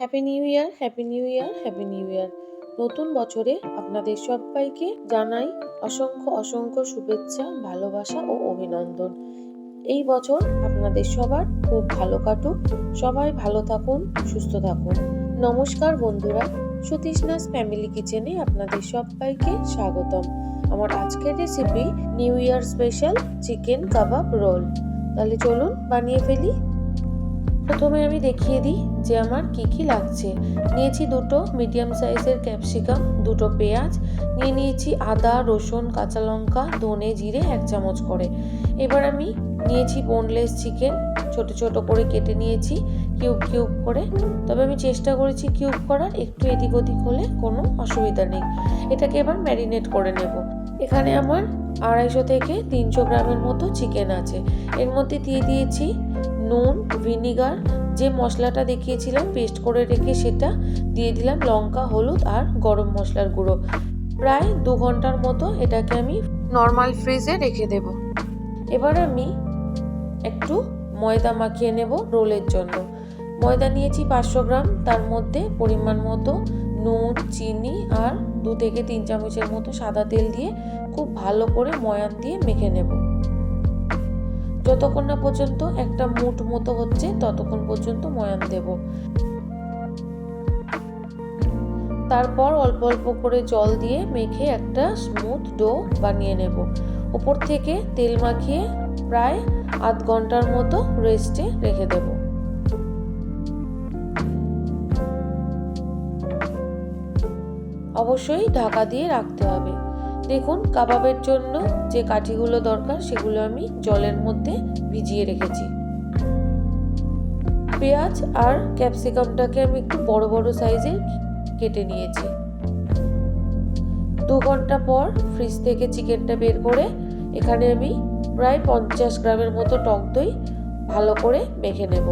Happy new year happy new year happy new year নতুন বছরে আপনাদের সবাইকে জানাই অসংখ্য অসংখ্য শুভেচ্ছা, ভালোবাসা ও অভিনন্দন। এই বছর আপনাদের সবার খুব ভালো কাটুক। সবাই ভালো থাকুন, সুস্থ থাকুন। নমস্কার বন্ধুরা, সুতৃষ্ণাস ফ্যামিলি কিচেনে আপনাদের সবাইকে স্বাগতম। আমার আজকের recipe new year special chicken kebab roll তাহলে চলুন বানিয়ে ফেলি। প্রথমে আমি দেখিয়ে দিই যে আমার কি কি লাগছে। নিয়েছি দুটো মিডিয়াম সাইজের ক্যাপসিকাম দুটো পেঁয়াজ, নিয়ে নিয়েছি আদা, রসুন, কাঁচা লঙ্কা, ধনে জিরে এক চামচ করে। এবার আমি নিয়েছি বোনলেস চিকেন ছোট ছোট করে কেটে নিয়েছি, কিউব কিউব করে। তবে আমি চেষ্টা করেছি কিউব করার, একটু এদিক ওদিক হলে কোনো অসুবিধা নেই। এটাকে এবার ম্যারিনেট করে নেব। এখানে আমার আড়াইশো থেকে তিনশো গ্রামের মতো চিকেন আছে। এর মধ্যে দিয়ে দিয়েছি নুন, ভিনিগার, যে মশলাটা দেখিয়েছিলাম পেস্ট করে রেখে সেটা দিয়ে দিলাম, লঙ্কা, হলুদ আর গরম মশলার গুঁড়ো। প্রায় দু ঘণ্টার মতো এটাকে আমি নর্মাল ফ্রিজে রেখে দেব। এবার আমি একটু ময়দা মাখিয়ে নেব রোলের জন্য। ময়দা নিয়েছি পাঁচশো গ্রাম, তার মধ্যে পরিমাণ মতো নুন, চিনি আর দু থেকে তিন চামচের মতো সাদা তেল দিয়ে খুব ভালো করে ময়ান দিয়ে মেখে নেব। যতক্ষণ না পর্যন্ত একটা মুঠ মতো হচ্ছে, ততক্ষণ পর্যন্ত ময়ান দেব। তারপর অল্প অল্প করে জল দিয়ে মেখে একটা স্মুথ ডো বানিয়ে নেব। উপর থেকে তেল মাখিয়ে প্রায় আধ ঘণ্টার মতো রেস্টে রেখে দেব। অবশ্যই ঢাকা দিয়ে রাখতে হবে। দেখুন, কাবাবের জন্য যে কাঠিগুলো দরকার সেগুলো আমি জলের মধ্যে ভিজিয়ে রেখেছি। পেঁয়াজ আর ক্যাপসিকামটাকে আমি একটু বড় বড় সাইজে কেটে নিয়েছি। দু ঘণ্টা পর ফ্রিজ থেকে চিকেনটা বের করে এখানে আমি প্রায় পঞ্চাশ গ্রামের মতো টক দই ভালো করে মেখে নেব।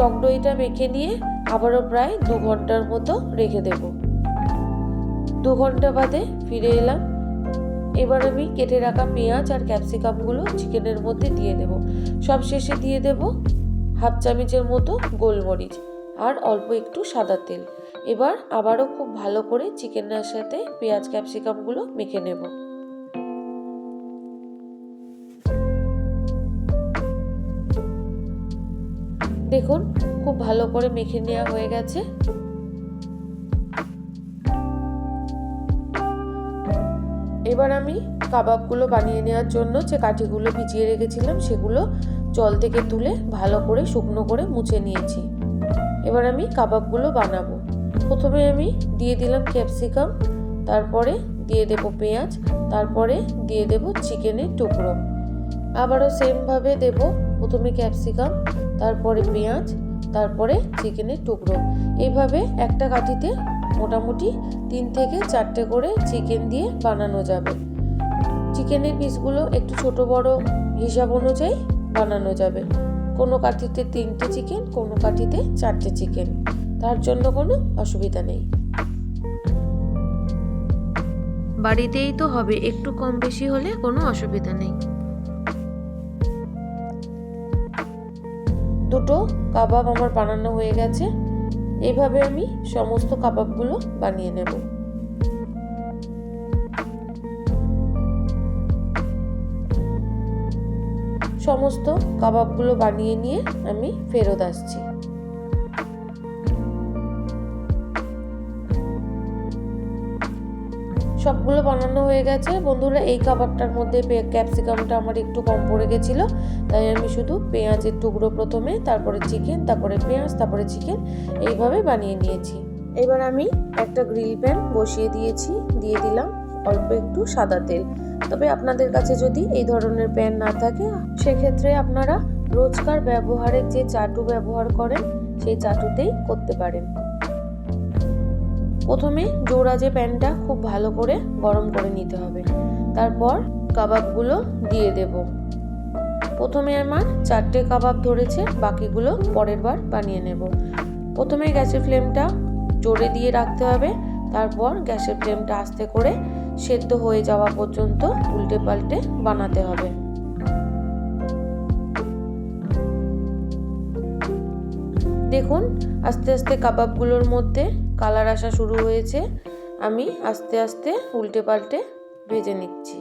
টক দইটা মেখে নিয়ে আবারও প্রায় দু ঘণ্টার মতো রেখে দেব। দু ঘণ্টা বাদে ফিরে এলাম। এবার আমি কেটে রাখা পেঁয়াজ আর ক্যাপসিকামগুলো চিকেনের মধ্যে দিয়ে দেব। সব শেষে দিয়ে দেব হাফ চামচের মতো গোলমরিচ আর অল্প একটু সাদা তেল। এবার আবারও খুব ভালো করে চিকেনের সাথে পেঁয়াজ, ক্যাপসিকামগুলো মেখে নেব। দেখুন, খুব ভালো করে মেখে নেওয়া হয়ে গেছে। এবার আমি কাবাবগুলো বানিয়ে নেওয়ার জন্য যে কাঠিগুলো ভিজিয়ে রেখেছিলাম, সেগুলো জল থেকে তুলে ভালো করে শুকনো করে মুছে নিয়েছি। এবার আমি কাবাবগুলো বানাবো। প্রথমে আমি দিয়ে দিলাম ক্যাপসিকাম, তারপরে দিয়ে দেব পেঁয়াজ, তারপরে দিয়ে দেব চিকেনের টুকরো। আবারও সেমভাবে দেব প্রথমে ক্যাপসিকাম, তারপরে পেঁয়াজ, তারপরে চিকেনের টুকরো। এইভাবে একটা কাঠিতে মোটামুটি তিন থেকে চারটে করে চিকেন দিয়ে বানানো যাবে। চিকেনের পিসগুলো একটু ছোট বড় হিসাব অনুযায়ী বানানো যাবে। কোনো কাঠিতে তিনটে চিকেন, কোনো কাঠিতে চারটে চিকেন। তার জন্য কোনো অসুবিধা নেই। বাড়িতেই তো হবে, একটু কম বেশি হলে কোনো অসুবিধা নেই। দুটো কাবাব আমার বানানো হয়ে গেছে। এভাবে আমি সমস্ত কাবাবগুলো বানিয়ে নেব। সমস্ত কাবাবগুলো বানিয়ে নিয়ে আমি ফেরত আসছি। সবগুলো বানানো হয়ে গেছে। বন্ধুরা, এই খাবারটার মধ্যে ক্যাপসিকামটা আমার একটু কম পড়ে গেছিল, তাই আমি শুধু পেঁয়াজের টুকরো প্রথমে, তারপরে চিকেন তারপরে পেঁয়াজ, তারপরে চিকেন এইভাবে বানিয়ে নিয়েছি। এবার আমি একটা গ্রিল প্যান বসিয়ে দিয়েছি, দিয়ে দিলাম অল্প একটু সাদা তেল। তবে আপনাদের কাছে যদি এই ধরনের প্যান না থাকে, সেক্ষেত্রে আপনারা রোজকার ব্যবহারের যে চাটু ব্যবহার করেন, সেই চাটুতেই করতে পারেন। প্রথমে জোড়া যে প্যানটা খুব ভালো করে গরম করে নিতে হবে। তারপর কাবাবগুলো দিয়ে দেব। প্রথমে আমার চারটে কাবাব ধরেছে, বাকিগুলো পরের বার বানিয়ে নেব। প্রথমে গ্যাসের ফ্লেমটা জোরে দিয়ে রাখতে হবে, তারপর গ্যাসের ফ্লেমটা আস্তে করে সেদ্ধ হয়ে যাওয়া পর্যন্ত উল্টে পাল্টে বানাতে হবে। দেখুন, আস্তে আস্তে কাবাবগুলোর মধ্যে কালার আসা শুরু হয়েছে। আমি আস্তে আস্তে উল্টে পাল্টে ভেজে নিচ্ছি।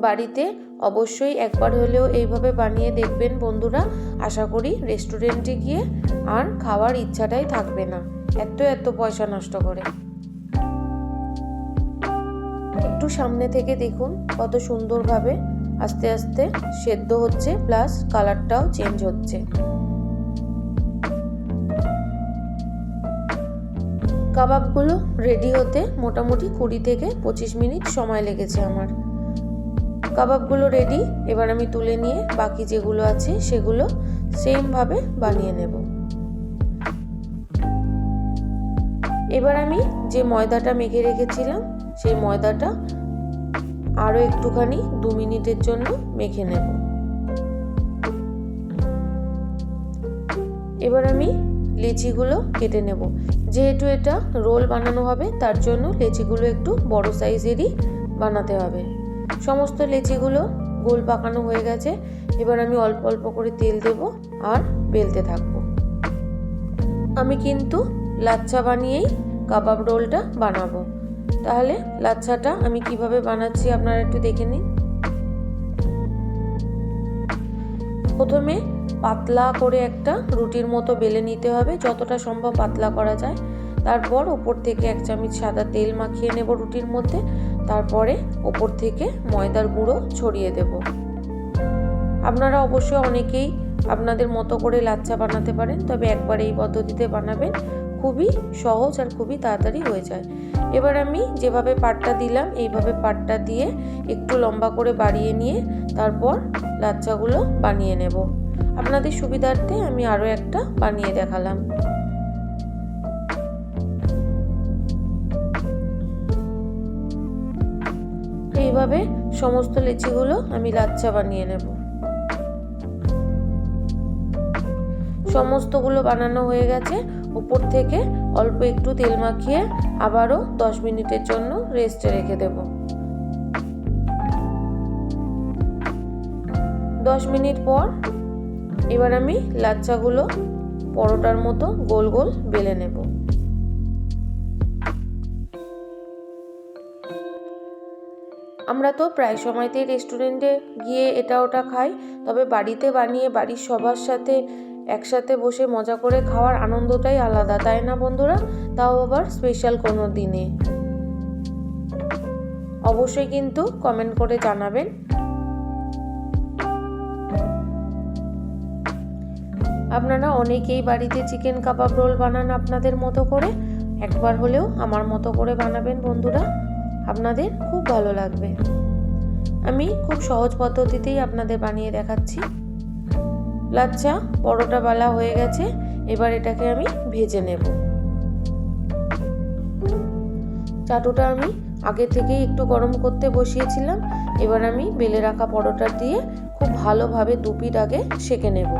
বাড়িতে অবশ্যই একবার হলেও এইভাবে বানিয়ে দেখবেন বন্ধুরা। আশা করি রেস্টুরেন্টে গিয়ে আর খাওয়ার ইচ্ছাটাই থাকবে না। এত এত পয়সা নষ্ট করে। একটু সামনে থেকে দেখুন কত সুন্দরভাবে আস্তে আস্তে সেদ্ধ হচ্ছে, প্লাস কালারটাও চেঞ্জ হচ্ছে। কাবাবগুলো রেডি হতে মোটামুটি কুড়ি থেকে পঁচিশ মিনিট সময় লেগেছে আমার। কাবাবগুলো রেডি এবার আমি তুলে নিয়ে বাকি যেগুলো আছে সেগুলো সেমভাবে বানিয়ে নেব। এবার আমি যে ময়দাটা মেখে রেখেছিলাম, সেই ময়দাটা আরও একটুখানি দু মিনিটের জন্য মেখে নেব। এবার আমি লেচিগুলো কেটে নেব। যেহেতু এটা রোল বানানো হবে, তার জন্য লেচিগুলো একটু বড় সাইজেরই বানাতে হবে। সমস্ত লেচিগুলো গোল পাকানো হয়ে গেছে। এবার আমি অল্প অল্প করে তেল দেব আর বেলতে থাকব। আমি কিন্তু লাচ্ছা বানিয়েই কাবাব রোলটা বানাবো। তাহলে লাচ্ছাটা আমি কীভাবে বানাচ্ছি আপনারা একটু দেখে নিন। প্রথমে পাতলা করে একটা রুটির মতো বেলে নিতে হবে, যতটা সম্ভব পাতলা করা যায়। তারপর ওপর থেকে এক চামচ সাদা তেল মাখিয়ে নেব রুটির মধ্যে। তারপরে ওপর থেকে ময়দার গুঁড়ো ছড়িয়ে দেব। আপনারা অবশ্যই অনেকেই আপনাদের মতো করে লাচ্চা বানাতে পারেন, তবে একবার এই পদ্ধতিতে বানাবেন। খুবই সহজ আর খুবই তাড়াতাড়ি হয়ে যায়। এবার আমি যেভাবে পাটটা দিলাম, এইভাবে পাটটা দিয়ে একটু লম্বা করে বাড়িয়ে নিয়ে তারপর লাচ্চাগুলো বানিয়ে নেব। আপনাদের সুবিধার্থে আমি আরও একটা বানিয়ে দেখালাম। এইভাবে সমস্ত লেচিগুলো আমি লাচ্চা বানিয়ে নেব। সমস্তগুলো বানানো হয়ে গেছে। উপর থেকে অল্প একটু তেল মাখিয়ে আবারও দশ মিনিটের জন্য রেস্টে রেখে দেব। দশ মিনিট পর এবার আমি লাচ্চাগুলো পরোটার মতো গোল গোল বেলে নেব। আমরা তো প্রায় সময়তেই রেস্টুরেন্টে গিয়ে এটা ওটা খাই, তবে বাড়িতে বানিয়ে বাড়ির সবার সাথে একসাথে বসে মজা করে খাওয়ার আনন্দটাই আলাদা, তাই না বন্ধুরা? তাও আবার স্পেশাল কোনো দিনে। অবশ্যই কিন্তু কমেন্ট করে জানাবেন। আপনারা অনেকেই বাড়িতে চিকেন কাবাব রোল বানান আপনাদের মতো করে। একবার হলেও আমার মতো করে বানাবেন বন্ধুরা। আপনাদের খুব ভালো লাগবে। আমি খুব সহজ পদ্ধতিতেই আপনাদের বানিয়ে দেখাচ্ছি। লাচ্চা, পরোটা বালা হয়ে গেছে, এবার এটাকে আমি ভেজে নেব। চাটুটা আমি আগে থেকেই একটু গরম করতে বসিয়েছিলাম, এবার আমি বেলে রাখা পরোটা দিয়ে খুব ভালোভাবে দুপিট আগে সেকে নেব।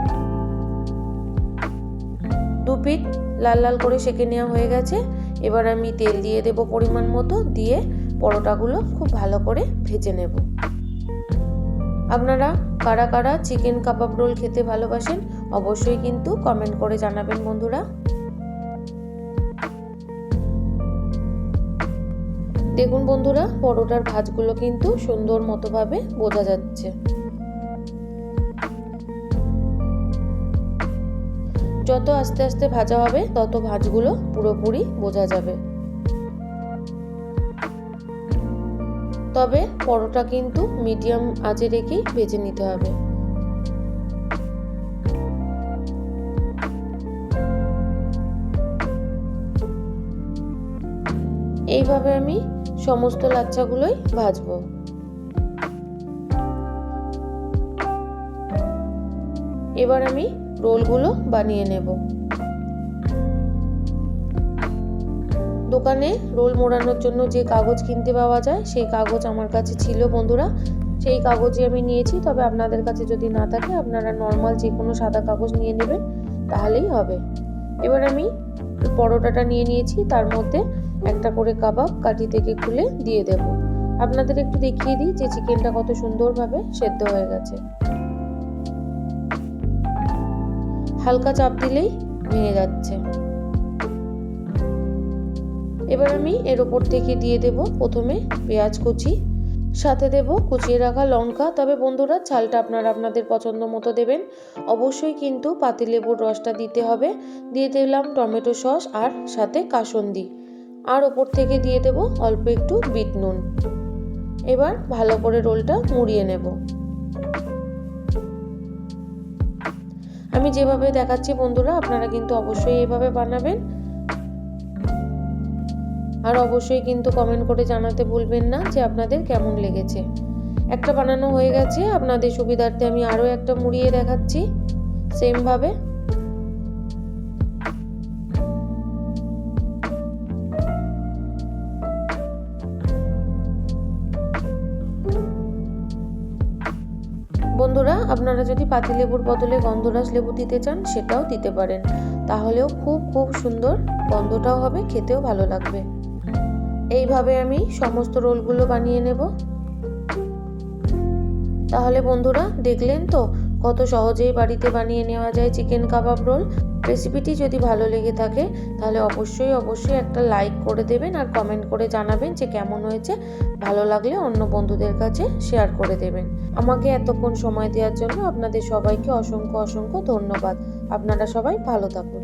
দুপিট লাল লাল করে সেকে নেওয়া হয়ে গেছে, এবার আমি তেল দিয়ে দেব পরিমাণ মতো, দিয়ে পরোটাগুলো খুব ভালো করে ভেজে নেব। আপনারা কারা কারা চিকেন কাবাব রোল খেতে ভালোবাসেন, অবশ্যই কিন্তু কমেন্ট করে জানাবেন বন্ধুরা। দেখুন বন্ধুরা, পরোটার ভাজগুলো কিন্তু সুন্দর মতোভাবে বোঝা যাচ্ছে। যত আস্তে আস্তে ভাজা হবে, তত ভাজগুলো পুরোপুরি বোঝা যাবে। তবে পরোটা কিন্তু মিডিয়াম আঁচে রেখেই ভেজে নিতে হবে। এইভাবে আমি সমস্ত লাচ্চাগুলোই ভাজবো। এবার আমি রোলগুলো বানিয়ে নেব। দোকানে রোল মোড়ানোর জন্য যে কাগজ কিনতে পাওয়া যায়, সেই কাগজ আমার কাছে ছিল বন্ধুরা। সেই কাগজই আমি নিয়েছি, তবে আপনাদের কাছে যদি না থাকে, আপনারা নর্মাল যে কোনো সাদা কাগজ নিয়ে নেবেন, তাহলেই হবে। এবার আমি পরোটাটা নিয়ে নিয়েছি, তার মধ্যে একটা করে কাবাব কাঠি থেকে খুলে দিয়ে দেব। আপনাদের একটু দেখিয়ে দিই যে চিকেনটা কত সুন্দরভাবে সেদ্ধ হয়ে গেছে। হালকা চাপ দিলেই ভেঙে যাচ্ছে। এবার আমি এর ওপর থেকে দিয়ে দেব প্রথমে পেঁয়াজ কুচি। সাথে দেব কুচিয়ে রাখা লঙ্কা। তবে বন্ধুরা, ঝালটা আপনারা আপনাদের পছন্দ মতো দেবেন। অবশ্যই কিন্তু পাতিলেবুর রসটা দিতে হবে। দিয়ে দিলাম টমেটো সস আর সাথে কাসন্দি। আর ওপর থেকে দিয়ে দেব অল্প একটু বিট নুন। এবার ভালো করে রোলটা মুড়িয়ে নেব। আমি যেভাবে দেখাচ্ছি বন্ধুরা, আপনারা কিন্তু অবশ্যই এভাবে বানাবেন। আর অবশ্যই কিন্তু কমেন্ট করে জানাতে ভুলবেন না যে আপনাদের কেমন লেগেছে। একটা বানানো হয়ে গেছে, আপনাদের সুবিধার্থে আমি আরও একটা মুড়িয়ে দেখাচ্ছি। সেমভাবে বন্ধুরা, আপনারা যদি পাতিলেবুর বদলে গন্ধরাজ লেবু দিতে চান, সেটাও দিতে পারেন। তাহলেও খুব খুব সুন্দর গন্ধটাও হবে, খেতেও ভালো লাগবে। এইভাবে আমি সমস্ত রোলগুলো বানিয়ে নেব। তাহলে বন্ধুরা, দেখলেন তো কত সহজেই বাড়িতে বানিয়ে নেওয়া যায় চিকেন কাবাব রোল। রেসিপিটি যদি ভালো লেগে থাকে, তাহলে অবশ্যই অবশ্যই একটা লাইক করে দেবেন আর কমেন্ট করে জানাবেন যে কেমন হয়েছে। ভালো লাগলে অন্য বন্ধুদের কাছে শেয়ার করে দেবেন। আমাকে এতক্ষণ সময় দেওয়ার জন্য আপনাদের সবাইকে অসংখ্য অসংখ্য ধন্যবাদ। আপনারা সবাই ভালো থাকুন।